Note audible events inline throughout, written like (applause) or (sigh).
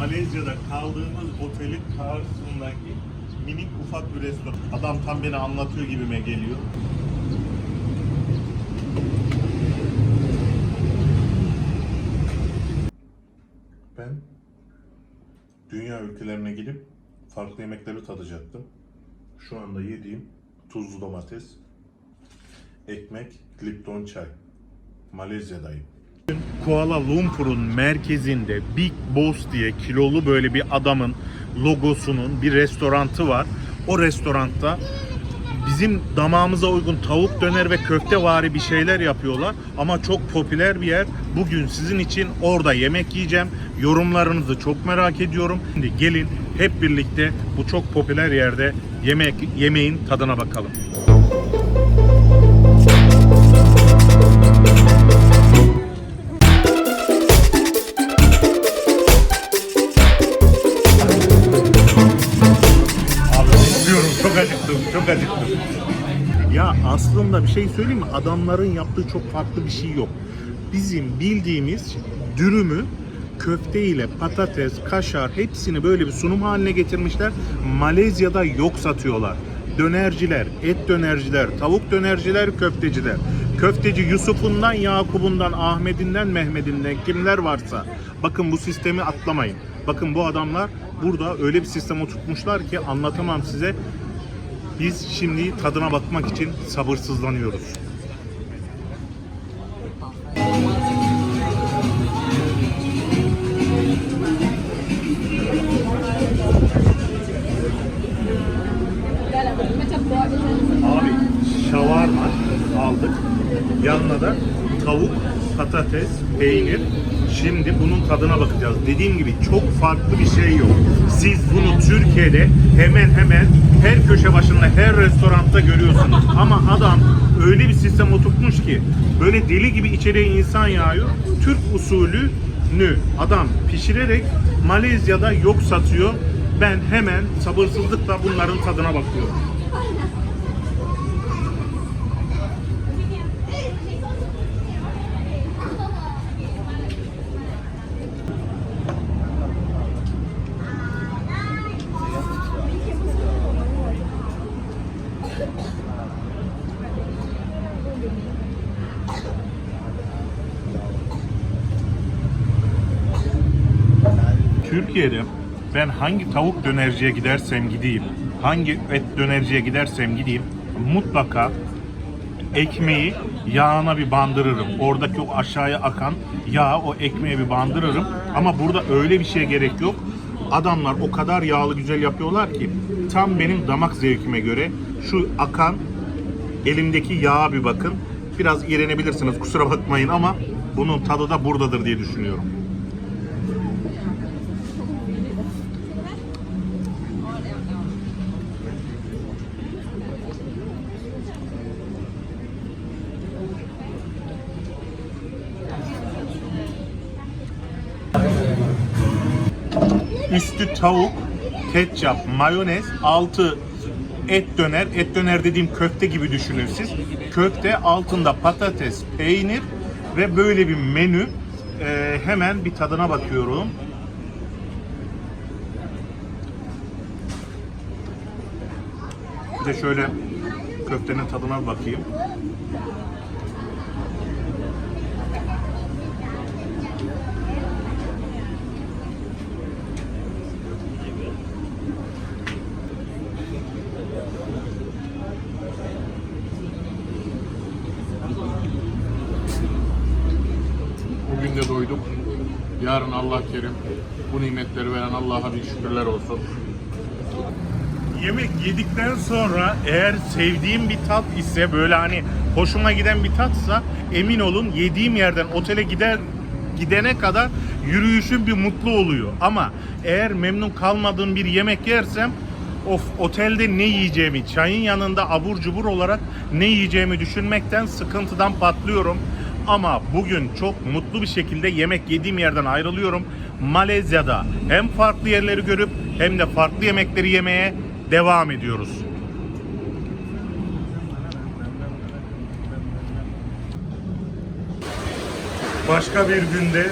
Malezya'da kaldığımız otelin karşısındaki minik ufak bir restoran. Adam tam beni anlatıyor gibime geliyor. Ben dünya ülkelerine gidip farklı yemekleri tadacaktım. Şu anda yediğim tuzlu domates, ekmek, Lipton çay. Malezya'dayım. Kuala Lumpur'un merkezinde Big Boss diye kilolu böyle bir adamın logosunun bir restorantı var. O restoranda bizim damağımıza uygun tavuk döner ve köfte vari bir şeyler yapıyorlar ama çok popüler bir yer. Bugün sizin için orada yemek yiyeceğim. Yorumlarınızı çok merak ediyorum. Şimdi gelin hep birlikte bu çok popüler yerde yemek yemeğin tadına bakalım. Acıktım. Ya aslında bir şey söyleyeyim mi? Adamların yaptığı çok farklı bir şey yok. Bizim bildiğimiz dürümü köfte ile patates, kaşar hepsini böyle bir sunum haline getirmişler. Malezya'da yok satıyorlar. Dönerciler, et dönerciler, tavuk dönerciler, köfteciler. Köfteci Yusuf'undan, Yakup'undan, Ahmet'inden, Mehmet'inden kimler varsa. Bakın bu sistemi atlamayın. Bakın bu adamlar burada öyle bir sistem oturtmuşlar ki anlatamam size. Biz şimdi tadına bakmak için sabırsızlanıyoruz. Abi şavarma aldık. Yanına da tavuk, patates, peynir. Şimdi bunun tadına bakacağız. Dediğim gibi çok farklı bir şey yok. Siz bunu Türkiye'de hemen hemen her köşe başında, her restoranda görüyorsunuz. (laughs) Ama adam öyle bir sistem oturtmuş ki böyle deli gibi içeriye insan yağıyor. Türk usulünü adam pişirerek Malezya'da yok satıyor. Ben hemen sabırsızlıkla bunların tadına bakıyorum. Türkiye'de ben hangi tavuk dönerciye gidersem gideyim, hangi et dönerciye gidersem gideyim mutlaka ekmeği yağına bir bandırırım. Oradaki o aşağıya akan yağı o ekmeğe bir bandırırım. Ama burada öyle bir şeye gerek yok. Adamlar o kadar yağlı güzel yapıyorlar ki tam benim damak zevkime göre şu akan elimdeki yağa bir bakın. Biraz iğrenebilirsiniz kusura bakmayın ama bunun tadı da buradadır diye düşünüyorum. Üstü tavuk, ketçap, mayonez, altı et döner. Et döner dediğim köfte gibi düşünün siz. Köfte altında patates, peynir ve böyle bir menü. Ee, hemen bir tadına bakıyorum. Bir de şöyle köftenin tadına bakayım. Bugün de doyduk. Yarın Allah kerim. Bu nimetleri veren Allah'a bir şükürler olsun. Yemek yedikten sonra eğer sevdiğim bir tat ise böyle hani hoşuma giden bir tatsa emin olun yediğim yerden otele gider gidene kadar yürüyüşüm bir mutlu oluyor. Ama eğer memnun kalmadığım bir yemek yersem of otelde ne yiyeceğimi, çayın yanında abur cubur olarak ne yiyeceğimi düşünmekten sıkıntıdan patlıyorum. Ama bugün çok mutlu bir şekilde yemek yediğim yerden ayrılıyorum. Malezya'da hem farklı yerleri görüp hem de farklı yemekleri yemeye devam ediyoruz. Başka bir günde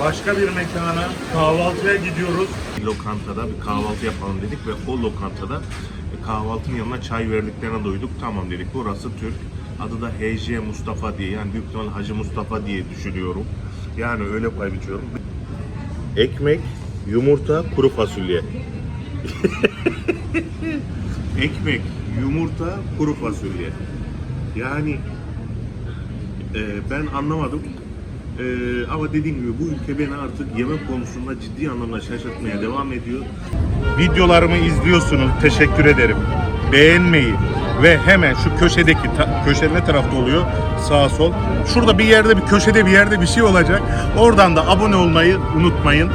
Başka bir mekana kahvaltıya gidiyoruz. Lokantada bir kahvaltı yapalım dedik ve o lokantada kahvaltının yanına çay verdiklerine doyduk. Tamam dedik burası Türk. Adı da HC Mustafa diye yani büyük ihtimalle Hacı Mustafa diye düşünüyorum. Yani öyle pay biçiyorum. Ekmek, yumurta, kuru fasulye. (laughs) Ekmek, yumurta, kuru fasulye. Yani e, ben anlamadım. E, ama dediğim gibi bu ülke beni artık yemek konusunda ciddi anlamda şaşırtmaya devam ediyor. Videolarımı izliyorsunuz. Teşekkür ederim. Beğenmeyi ve hemen şu köşedeki köşe ne tarafta oluyor? Sağ sol. Şurada bir yerde bir köşede bir yerde bir şey olacak. Oradan da abone olmayı unutmayın.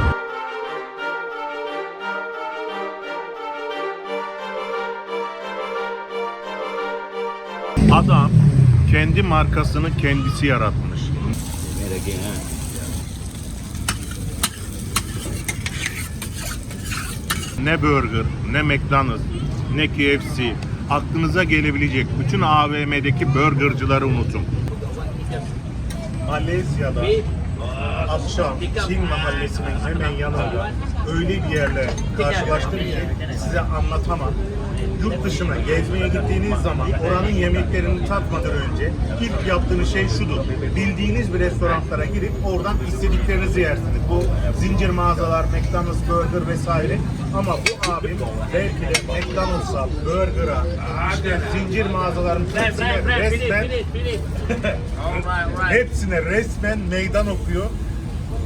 Adam kendi markasını kendisi yaratmış. Ne burger, ne McDonald's, ne KFC. Aklınıza gelebilecek bütün AVM'deki burgercıları unutun. Malezya'da akşam Çin mahallesinin hemen yanında öyle bir yerle karşılaştım ki size anlatamam. Yurt dışına gezmeye gittiğiniz zaman oranın yemeklerini tatmadan önce ilk yaptığınız şey şudur. Bildiğiniz bir restoranlara girip oradan istediklerinizi yersiniz. Bu zincir mağazalar, McDonald's, Burger vesaire. Ama bu abim belki de McDonald's'a, Burger'a, işte zincir mağazaların hepsine resmen (laughs) Hepsine resmen meydan okuyor.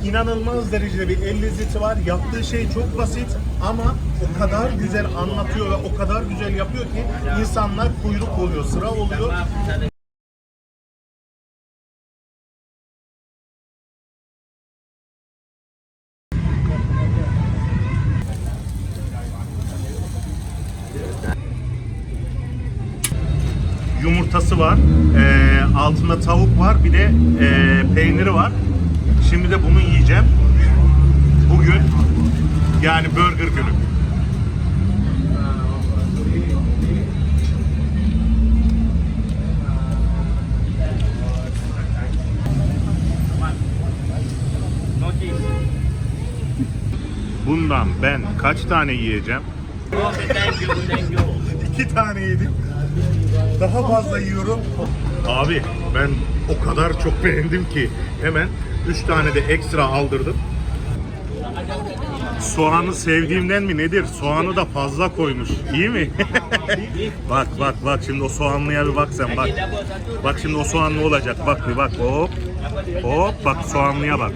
İnanılmaz derecede bir el lezzeti var. Yaptığı şey çok basit ama o kadar güzel anlatıyor ve o kadar güzel yapıyor ki insanlar kuyruk oluyor, sıra oluyor. Yumurtası var, eee, altında tavuk var, bir de eee, peyniri var. Şimdi de bunu yiyeceğim. Bugün yani burger günü. Bundan ben kaç tane yiyeceğim? (laughs) İki tane yedim. Daha fazla yiyorum. Abi ben o kadar çok beğendim ki hemen 3 tane de ekstra aldırdım. Soğanı sevdiğimden mi nedir? Soğanı da fazla koymuş. İyi mi? (laughs) bak bak bak şimdi o soğanlıya bir bak sen bak. Bak şimdi o soğan ne olacak? Bak bir bak hop. Hop bak soğanlıya bak.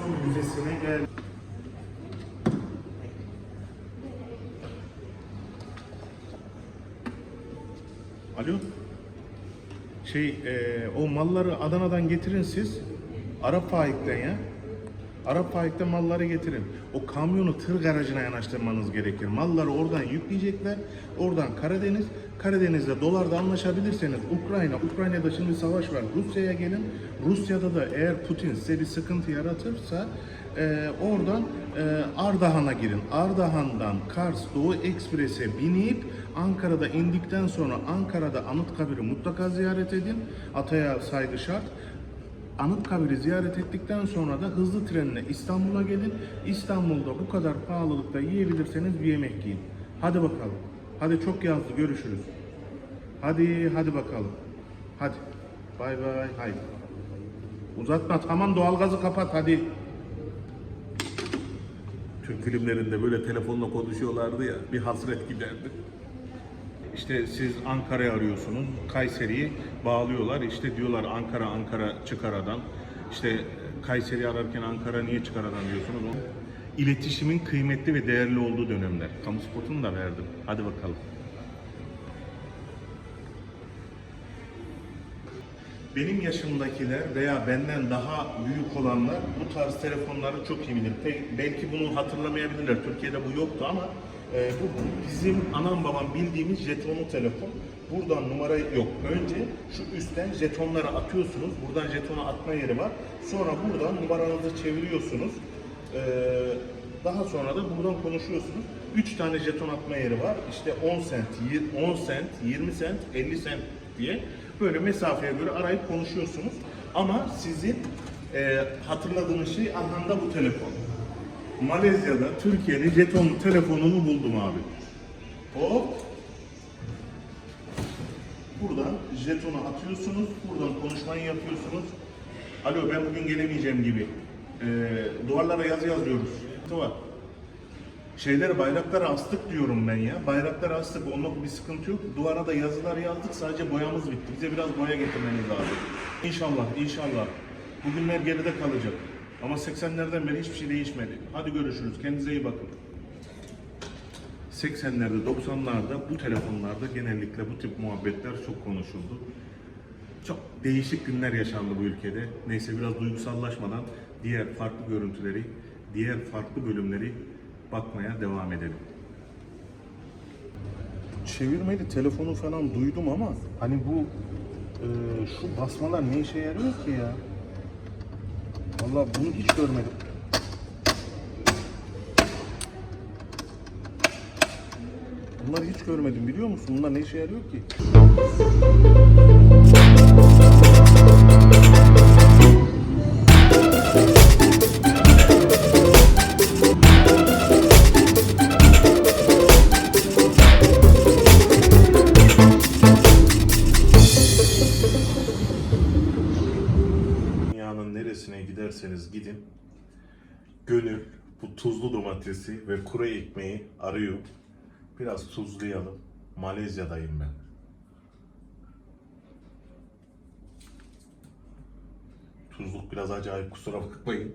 Osmanlı Müzesi'ne gel. Alo. Şey, e, o malları Adana'dan getirin siz. Arap Faik'ten ya. Arap Faik'ten malları getirin. O kamyonu tır garajına yanaştırmanız gerekir. Malları oradan yükleyecekler. Oradan Karadeniz. Karadeniz'de dolarda anlaşabilirseniz Ukrayna, Ukrayna'da şimdi savaş var. Rusya'ya gelin. Rusya'da da eğer Putin size bir sıkıntı yaratırsa e, oradan e, Ardahan'a girin. Ardahan'dan Kars Doğu Ekspres'e binip Ankara'da indikten sonra Ankara'da Anıtkabir'i mutlaka ziyaret edin. Ataya saygı şart. Anıtkabir'i ziyaret ettikten sonra da hızlı trenle İstanbul'a gelin. İstanbul'da bu kadar pahalılıkta yiyebilirseniz bir yemek yiyin. Hadi bakalım. Hadi çok yazdı görüşürüz. Hadi hadi bakalım. Hadi. Bay bay haydi. Uzatma tamam doğalgazı kapat hadi. Türk filmlerinde böyle telefonla konuşuyorlardı ya bir hasret giderdi. İşte siz Ankara'yı arıyorsunuz, Kayseri'yi bağlıyorlar. İşte diyorlar Ankara, Ankara çık aradan. İşte Kayseri ararken Ankara niye çık aradan diyorsunuz. İletişimin kıymetli ve değerli olduğu dönemler. Kamu spotunu da verdim. Hadi bakalım. Benim yaşımdakiler veya benden daha büyük olanlar bu tarz telefonları çok iyi bilir. Belki bunu hatırlamayabilirler. Türkiye'de bu yoktu ama e, bu bizim anam babam bildiğimiz jetonlu telefon. Buradan numara yok. Önce şu üstten jetonları atıyorsunuz. Buradan jetonu atma yeri var. Sonra buradan numaranızı çeviriyorsunuz. E, daha sonra da buradan konuşuyorsunuz. 3 tane jeton atma yeri var. İşte 10 sent, yir- 10 sent, 20 sent, 50 sent diye böyle mesafeye göre arayıp konuşuyorsunuz. Ama sizin e, hatırladığınız şey anlamda bu telefon. Malezya'da Türkiye'nin jetonlu telefonunu buldum abi. Hop. Buradan jetonu atıyorsunuz. Buradan konuşmayı yapıyorsunuz. Alo ben bugün gelemeyeceğim gibi. E, duvarlara yazı yazıyoruz. Var. Şeyleri bayraklara astık diyorum ben ya. Bayraklara astık. Onda bir sıkıntı yok. Duvara da yazılar yazdık. Sadece boyamız bitti. Bize biraz boya getirmeniz lazım. İnşallah, inşallah. Bugünler geride kalacak. Ama 80'lerden beri hiçbir şey değişmedi. Hadi görüşürüz. Kendinize iyi bakın. 80'lerde, 90'larda bu telefonlarda genellikle bu tip muhabbetler çok konuşuldu. Çok değişik günler yaşandı bu ülkede. Neyse biraz duygusallaşmadan diğer farklı görüntüleri, diğer farklı bölümleri bakmaya devam edelim. Çevirmeli telefonu falan duydum ama hani bu e, şu basmalar ne işe yarıyor ki ya? Vallahi bunu hiç görmedim. Bunları hiç görmedim biliyor musun? Bunlar ne işe yarıyor ki? neresine giderseniz gidin gönül bu tuzlu domatesi ve kuru ekmeği arıyor. Biraz tuzlayalım. Malezya'dayım ben. Tuzluk biraz acayip kusura bakmayın.